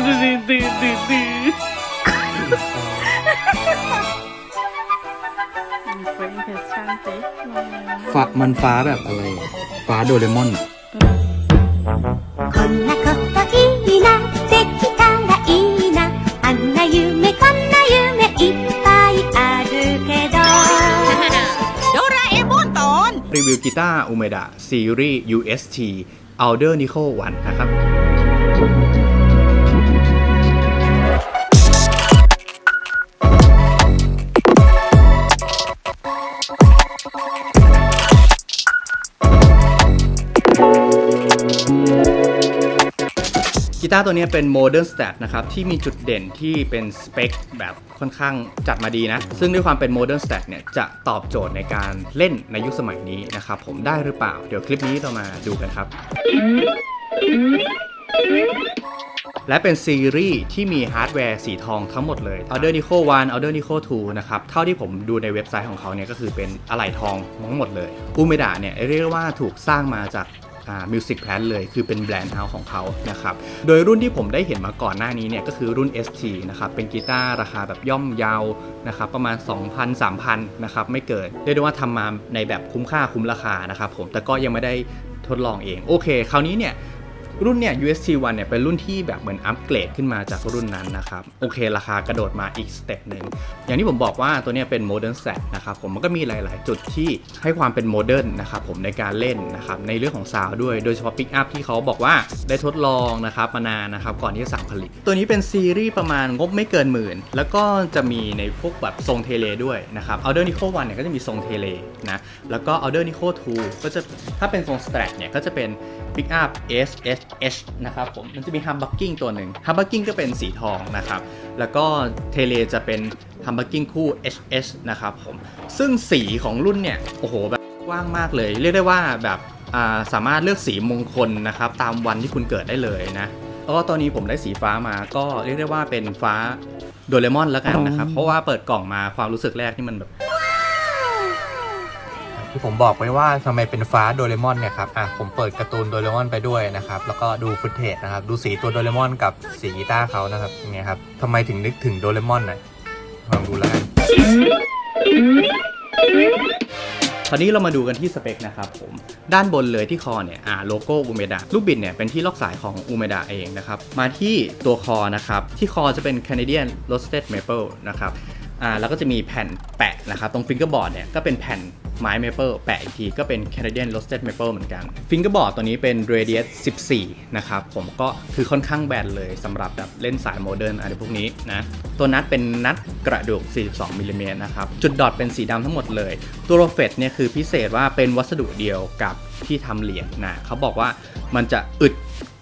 ดื้อดื้อดื้อดื้อดื้อเฟรนเพชชันเต้ ฟ้ามันฟ้าแบบอะไร ฟ้าโดเรมอน こんなこといいなできたらいいなあんな夢こんな夢いっぱいあるけど โดราเอมอนตอน รีวิวกีตาร์อูเมดะซีรีส์ UST Elder Nico 1 นะครับ ตาร์ตัวนี้เป็น Modern Stat นะครับ ที่มีจุดเด่นที่เป็นสเปคแบบค่อนข้างจัดมาดีนะ ซึ่งด้วยความเป็น Modern Stat เนี่ย จะตอบโจทย์ในการเล่นในยุคสมัยนี้นะครับ ผมได้หรือเปล่า เดี๋ยวคลิปนี้เรามาดูกันครับ และเป็นซีรีส์ที่มีฮาร์ดแวร์สีทองทั้งหมดเลย Elder Nico 1 Elder Nico 2 นะครับ เท่าที่ผมดูในเว็บไซต์ของเขาเนี่ยก็คือเป็นอะไหล่ทองทั้งหมดเลยอูเมดะเนี่ยเรียกว่าถูกสร้างมาจาก มิวสิกแพลนเลยคือเป็นแบรนด์เฮาส์ของเขานะครับโดยรุ่นที่ผมได้เห็นมาก่อนหน้านี้เนี่ยก็คือรุ่น ST นะครับเป็นกีตาร์ราคาแบบย่อมเยาวนะครับประมาณ 2,000 3,000นะครับไม่เกินเรียกได้ว่าทำมาในแบบคุ้มค่าคุ้มราคานะครับผมแต่ก็ยังไม่ได้ทดลองเองโอเค คราวนี้เนี่ย รุ่นเนี่ย UST 1เนี่ยเป็นรุ่นที่แบบเหมือนอัปเกรดขึ้นมาจากรุ่นนั้นนะครับ โอเค ราคากระโดดมาอีกสเต็ปหนึ่งอย่างที่ผมบอกว่าตัวเนี้ยเป็นโมเดิร์นแซนะครับผมมันก็มีหลาย ๆ จุดที่ให้ความเป็นโมเดิร์นนะครับผมในการเล่นนะครับในเรื่องของซาวด้วยโดยเฉพาะปิกอัพที่เขาบอกว่าได้ทดลองนะครับมานานนะครับก่อนที่จะสั่งผลิต ตัวนี้เป็นซีรีส์ประมาณงบไม่เกินหมื่น แล้วก็จะมีในพวกแบบทรงเทเลด้วยนะครับ Elder Nico 1เนี่ยก็จะมีทรงเทเลนะแล้วก็ Elder Nico 2ก็จะถ้าเป็นทรง Strat เนี่ยก็จะเป็น Pick up S S H นะครับผม มันจะมี humbucking ตัวหนึ่ง humbucking ก็เป็นสีทองนะครับ แล้วก็เทเลจะเป็น humbucking คู่ H H นะครับผม ซึ่งสีของรุ่นเนี่ย โอ้โห แบบกว้างมากเลย เรียกได้ว่าแบบาสามารถเลือกสีมงคลนะครับ ตามวันที่คุณเกิดได้เลยนะ แล้วก็ตอนนี้ผมได้สีฟ้ามา ก็เรียกได้ว่าเป็นฟ้าโดเรมอนแล้วกันนะครับ เพราะว่าเปิดกล่องมาความรู้สึกแรกที่มันแบบ ที่ผมบอกไปว่าทำไมเป็นฟ้าโดเรมอนเนี่ยครับ อะผมเปิดการ์ตูนโดเรมอนไปด้วยนะครับ แล้วก็ดูฟุตเทจนะครับ ดูสีตัวโดเรมอนกับสีกีตาร์เขานะครับเนี่ยครับทำไมถึงนึกถึงโดเรมอนน่ะลองดูแล้วกันคราวนี้เรามาดูกันที่สเปคนะครับผมด้านบนเลยที่คอเนี่ยอ่าโลโก้อูเมดะลูกบิดเนี่ยเป็นที่ล็อกสายของอูเมดะเองนะครับมาที่ตัวคอนะครับที่คอจะเป็น Canadian Roasted Maple นะครับ อ่าแล้วก็จะมีแผ่นแปะนะครับ ตรงฟิงเกอร์บอร์ดเนี่ยก็เป็นแผ่นไม้เมเปิลแปะอีกทีก็เป็น Canadian Roasted Maple เหมือนกันฟิงเกอร์บอร์ดตัวนี้เป็น Radius 14 นะครับผมก็คือค่อนข้างแบนเลยสำหรับแบบเล่นสายโมเดิร์นอะไรพวกนี้นะตัวนัดเป็นนัดกระดูก 42มิลลิเมตรนะครับ จุดดอทเป็นสีดำทั้งหมดเลย ตัวโรเฟตเนี่ยคือพิเศษว่าเป็นวัสดุเดียวกับ ที่ทำเหรียญนะเขาบอกว่ามันจะอึด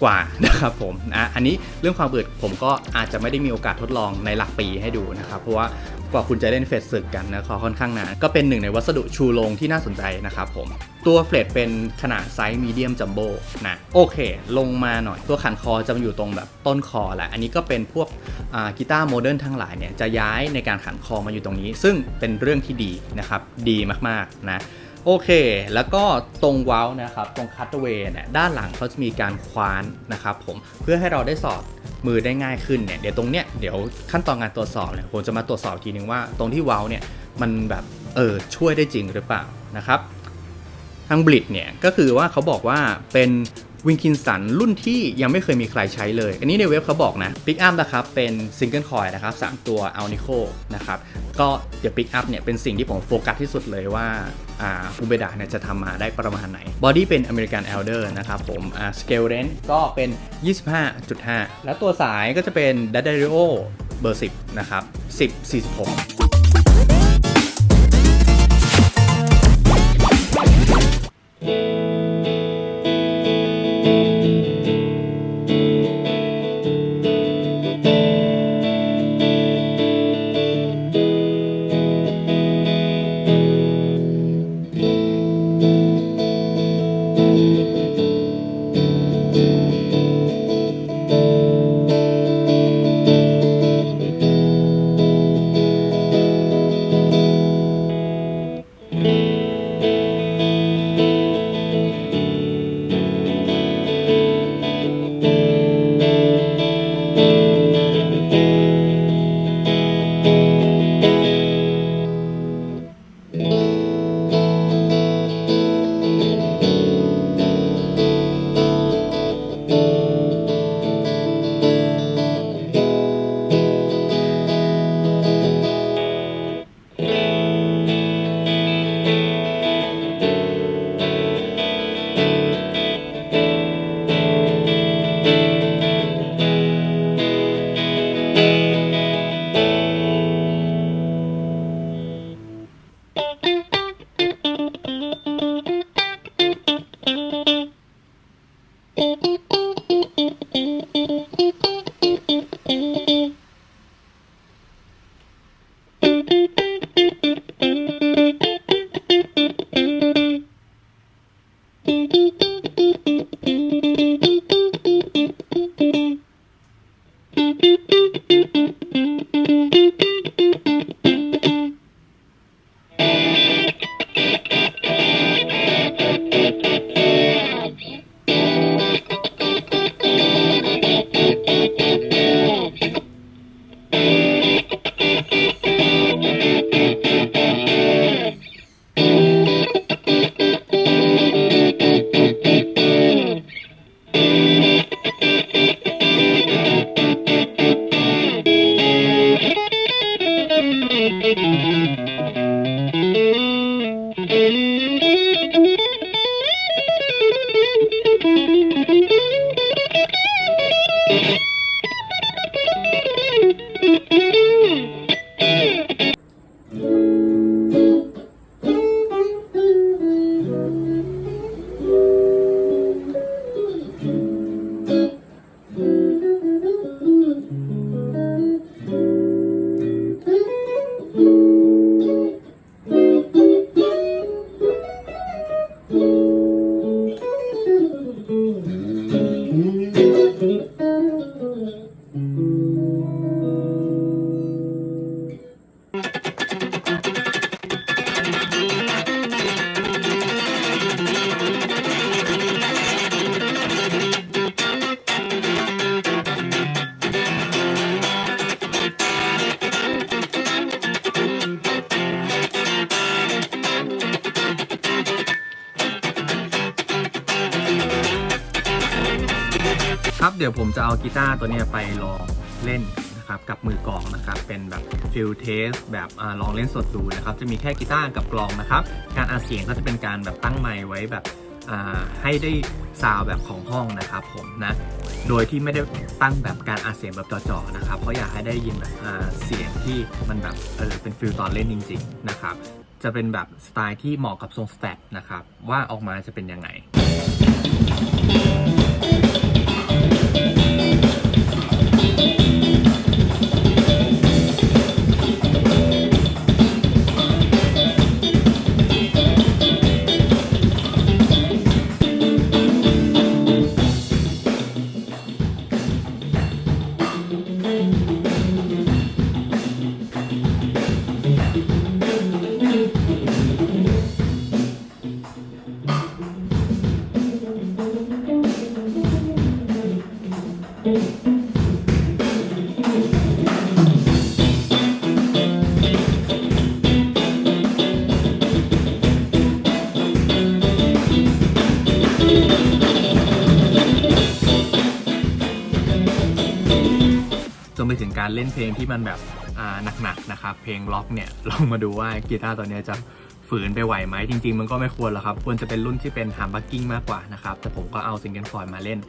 กว่านะครับผมนะอันนี้เรื่องความอึดผมก็อาจจะไม่ได้มีโอกาสทดลองในหลักปีให้ดูนะครับเพราะว่ากว่าคุณจะเล่นเฟสศึกกันนะขอค่อนข้างนานก็เป็นหนึ่งในวัสดุชูโรงที่น่าสนใจนะครับผมตัวเฟลตเป็นขนาดไซส์มีเดียมจัมโบ้นะโอเค ลงมาหน่อยตัวขันคอจะมาอยู่ตรงแบบต้นคอแหละอันนี้ก็เป็นพวกกีตาร์โมเดิร์นทั้งหลายเนี่ยจะย้ายในการขันคอมาอยู่ตรงนี้ ซึ่งเป็นเรื่องที่ดีนะครับดีมากๆนะ โอเค แล้วก็ตรงเว้านะครับ ตรงคัตเวย์เนี่ย ด้านหลังเขาจะมีการคว้านนะครับผม เพื่อให้เราได้สอดมือได้ง่ายขึ้นเนี่ย เดี๋ยวตรงเนี้ย เดี๋ยวขั้นตอนการตรวจสอบเนี่ย ผมจะมาตรวจสอบอีกทีนึงว่า ตรงที่เว้าเนี่ย มันแบบเออช่วยได้จริงหรือเปล่านะครับ ทางบลิดเนี่ย ก็คือว่าเขาบอกว่าเป็น วิงคินสันรุ่นที่ยังไม่เคยมีใครใช้เลย อันนี้ในเว็บเขาบอกนะปิกอัพนะครับเป็นซิงเกิลคอยนะครับ3ตัวอัลนิโคนะครับก็เดี๋ยวปิกอัพเนี่ยเป็นสิ่งที่ผมโฟกัสที่สุดเลยว่าอ่าอูเบดาเนี่ยจะทำมาได้ประมาณไหนบอดี้เป็นอเมริกันเอลเดอร์นะครับผมอ่าสเกลเรนก็เป็น 25.5 แล้วตัวสายก็จะเป็น d a d a r i o เบอร์ 10 นะครับ 10 46 Thank you. ครับเดี๋ยวผมจะเอากีตาร์ตัวนี้ไปลองเล่นนะครับกับมือกลองนะครับเป็นแบบฟิลเทสแบบอลองเล่นสดดูนะครับจะมีแค่กีตาร์กับกลองนะครับการอัดเสียงก็จะเป็นการแบบตั้งไมค์ไว้แบบให้ได้ซาวแบบของห้องนะครับผมนะโดยที่ไม่ได้ตั้งแบบการอัดเสียงแบบจ่อๆนะครับเพราะอยากให้ได้ยินแบบเสียงที่มันแบบเออเป็นฟิลตอนเล่นจริงๆนะครับจะเป็นแบบสไตล์ที่เหมาะกับทรงสแตทนะครับว่าออกมาจะเป็นยังไง เล่นเพลงที่มันแบบหนักๆนะครับเพลงล็อกเนี่ยลองมาดูว่ากีตาร์ตัวนี้จะฝืนไปไหวไหมจริง ๆ มันก็ไม่ควรหรอกครับ ควรจะเป็นรุ่นที่เป็นฮาร์บักกิ้งมากกว่านะครับ แต่ผมก็เอาซิงเกิลฟอยมาเล่น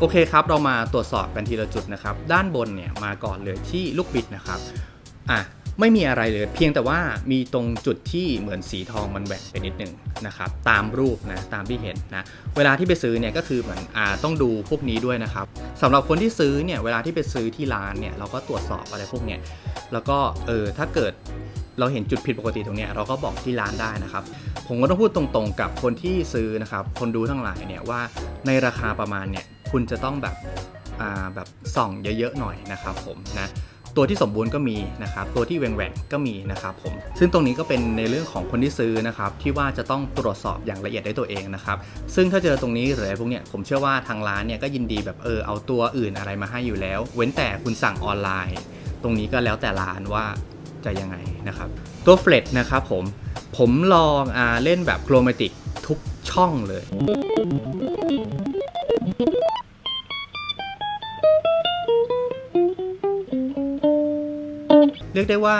โอเคครับ เรามาตรวจสอบกันทีละจุดนะครับ ด้านบนเนี่ยมาก่อนเลยที่ลูกบิดนะครับอะไม่มีอะไรเลย เพียงแต่ว่ามีตรงจุดที่เหมือนสีทองมันแหว่งไปนิดหนึ่งนะครับตามรูปนะตามที่เห็นนะเวลาที่ไปซื้อเนี่ยก็คือเหมือนอ่าต้องดูพวกนี้ด้วยนะครับสำหรับคนที่ซื้อเนี่ยเวลาที่ไปซื้อที่ร้านเนี่ยเราก็ตรวจสอบอะไรพวกเนี้ยแล้วก็เออถ้าเกิดเราเห็นจุดผิดปกติตรงเนี้ยเราก็บอกที่ร้านได้นะครับ ผมก็ต้องพูดตรงๆกับคนที่ซื้อนะครับ คนดูทั้งหลายเนี่ยว่าในราคาประมาณเนี่ย คุณจะต้องแบบแบบส่องเยอะๆหน่อยนะครับผมนะตัวที่สมบูรณ์ก็มีนะครับตัวที่แหว่งๆก็มีนะครับผมซึ่งตรงนี้ก็เป็นในเรื่องของคนที่ซื้อนะครับที่ว่าจะต้องตรวจสอบอย่างละเอียดได้ตัวเองนะครับซึ่งถ้าเจอตรงนี้หรืออะไรพวกเนี้ยผมเชื่อว่าทางร้านเนี่ยก็ยินดีแบบเออเอาตัวอื่นอะไรมาให้อยู่แล้ว เว้นแต่คุณสั่งออนไลน์ ตรงนี้ก็แล้วแต่ร้านว่าจะยังไงนะครับตัวเฟลตนะครับผมผมลองอ่าเล่นแบบโครมาติกทุกช่องเลย รียกได้ว่า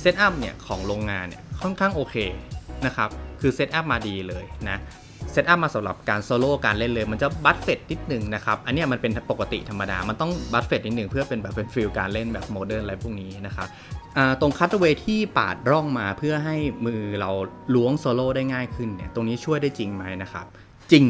เซตอัพเนี่ยของโรงงานเนี่ยค่อนข้างโอเคนะครับ คือเซตอัพมาดีเลยนะเซตอัพมาสำหรับการโซโล่การเล่นเลย มันจะบัตเฟตนิดนึงนะครับ อันนี้มันเป็นปกติธรรมดา มันต้องบัตเฟตนิดนึงเพื่อเป็นแบบเป็นฟิลการเล่นแบบโมเดิร์นอะไรพวกนี้นะครับตรงคัตเวย์ที่ปาดร่องมาเพื่อให้มือเราล้วงโซโล่ได้ง่ายขึ้นเนี่ย ตรงนี้ช่วยได้จริงไหมนะครับ จริง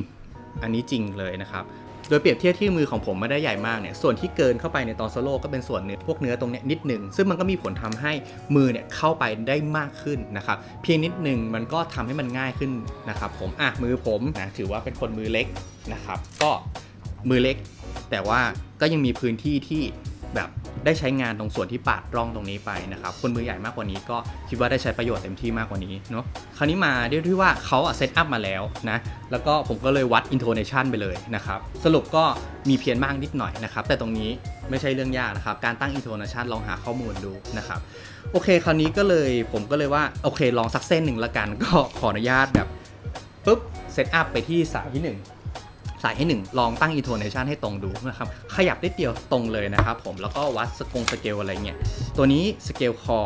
อันนี้จริงเลยนะครับ โดยเปรียบเทียบที่มือของผมไม่ได้ใหญ่มากเนี่ยส่วนที่เกินเข้าไปในตอนโซโล่ก็เป็นส่วนเนื้อพวกเนื้อตรงเนี้ยนิดหนึ่งซึ่งมันก็มีผลทำให้มือเนี่ยเข้าไปได้มากขึ้นนะครับเพียงนิดหนึ่งมันก็ทำให้มันง่ายขึ้นนะครับผมอะมือผมนะถือว่าเป็นคนมือเล็กนะครับก็มือเล็ก แต่ว่าก็ยังมีพื้นที่ที่แบบ ได้ใช้งานตรงส่วนที่ปาดร่องตรงนี้ไปนะครับคนมือใหญ่มากกว่านี้ก็คิดว่าได้ใช้ประโยชน์เต็มที่มากกว่านี้เนาะคราวนี้มาด้วยที่ว่าเขาเซตอัพมาแล้วนะแล้วก็ผมก็เลยวัดอินโทเนชันไปเลยนะครับสรุปก็มีเพี้ยนมากนิดหน่อยนะครับแต่ตรงนี้ไม่ใช่เรื่องยากนะครับการตั้งอินโทเนชันลองหาข้อมูลดูนะครับโอเคคราวนี้ก็เลยผมก็เลยว่าโอเคลองสักเส้นหนึ่งละกัน ก็ขออนุญาตแบบปุ๊บเซตอัพไปที่สายที่หนึ่ง สายให้ 1 ลองตั้ง intonation ให้ตรงดูนะครับขยับได้เดียวตรงเลยนะครับผมแล้วก็วัดสกงสเกลอะไรเงี้ยตัวนี้สเกลคอ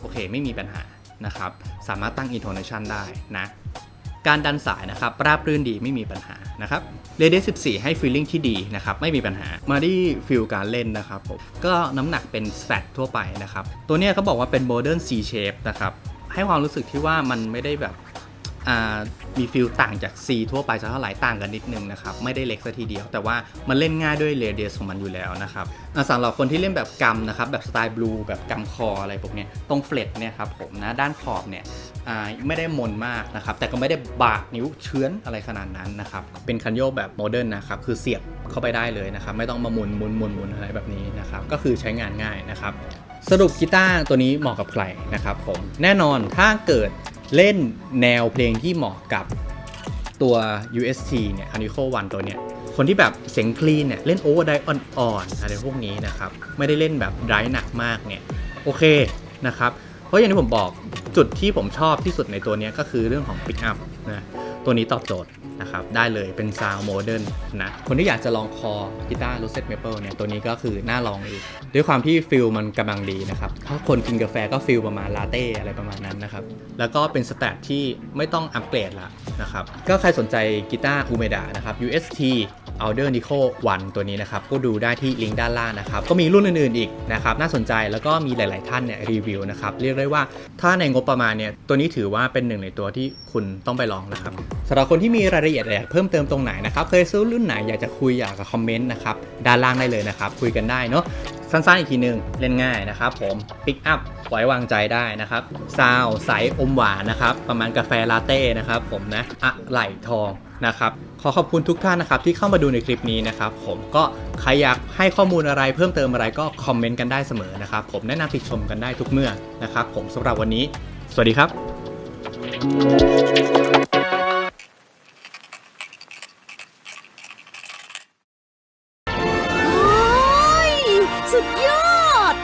โอเคไม่มีปัญหานะครับสามารถตั้ง intonation ได้นะการดันสายนะครับราบรื่นดีไม่มีปัญหานะครับเรเดส14 ให้ feeling ที่ดีนะครับไม่มีปัญหามาที่ฟิลการเล่นนะครับผมก็น้ำหนักเป็น flat ทั่วไปนะครับตัวนี้เขาบอกว่าเป็น modern C shape นะครับให้ความรู้สึกที่ว่ามันไม่ได้แบบ มีฟิลต่างจาก C ทั่วไปสักเท่าไหร่ต่างกันนิดนึงนะครับ ไม่ได้เล็กซะทีเดียว แต่ว่ามันเล่นง่ายด้วยเรเดียสของมันอยู่แล้วนะครับสำหรับคนที่เล่นแบบกำนะครับ แบบสไตล์บลูแบบกำคออะไรพวกนี้ตรงเฟลตเนี่ยครับผมนะด้านขอบเนี่ยไม่ได้มนมากนะครับ แต่ก็ไม่ได้บาดนิ้วเชื้อนอะไรขนาดนั้นนะครับ เป็นคันโยกแบบโมเดิร์นนะครับ คือเสียบเข้าไปได้เลยนะครับ ไม่ต้องมาหมุนหมุนหมุนหมุนอะไรแบบนี้นะครับ ก็คือใช้งานง่ายนะครับสรุปกีตาร์ตัวนี้เหมาะกับใครนะครับผมแน่นอนถ้าเกิด เล่นแนวเพลงที่เหมาะกับตัว UST เนี่ย Canico One ตัวเนี่ยคนที่แบบเสียงคลีนเนี่ยเล่นโอเวอร์ไดอ่อนๆอะไรพวกนี้นะครับ ไม่ได้เล่นแบบไดหนักมากเนี่ย โอเคนะครับ เพราะอย่างที่ผมบอกจุดที่ผมชอบที่สุดในตัวนี้ก็คือเรื่องของ Pick Up นะตัวนี้ตอบโจทย์ นะครับได้เลยเป็นซาวโมเดิร์นนะคนที่อยากจะลองคอกีตาร์รูเซตเมเปิลเนี่ยตัวนี้ก็คือน่าลองอยู่ด้วยความที่ฟิลมันกำลังดีนะครับ ถ้าคนกินกาแฟก็ฟิลประมาณลาเต้อะไรประมาณนั้นนะครับ แล้วก็เป็นสแตทที่ไม่ต้องอัปเกรดละนะครับ ก็ใครสนใจกีตาร์อูเมดานะครับ UST Alder Nico 1ตัวนี้นะครับ ก็ดูได้ที่ลิงก์ด้านล่างนะครับ ก็มีรุ่นอื่นๆอีกนะครับ น่าสนใจแล้วก็มีหลาย ๆ ท่านเนี่ยรีวิวนะครับ เรียกได้ว่าถ้าในงบประมาณเนี่ยตัวนี้ถือว่าเป็นหนึ่งในตัวที่คุณต้องไปลองนะครับสำหรับคนที่มีรายละเอียดอยากเพิ่มเติมตรงไหนนะครับ เคยซื้อรุ่นไหนอยากจะคุยอยากจะคอมเมนต์นะครับด้านล่างได้เลยนะครับ คุยกันได้เนาะสั้นๆอีกทีหนึ่งเล่นง่ายนะครับผมปิกอัพไว้วางใจได้นะครับซาวใสอมหวานนะครับ ประมาณกาแฟลาเต้นะครับผมนะอะไหล่ทองนะครับขอขอบคุณทุกท่านนะครับที่เข้ามาดูในคลิปนี้นะครับผมก็ใครอยากให้ข้อมูลอะไรเพิ่มเติมอะไรก็คอมเมนต์กันได้เสมอนะครับผมแนะนำติดชมกันได้ทุกเมื่อนะครับผมสำหรับวันนี้ สวัสดีครับโอ้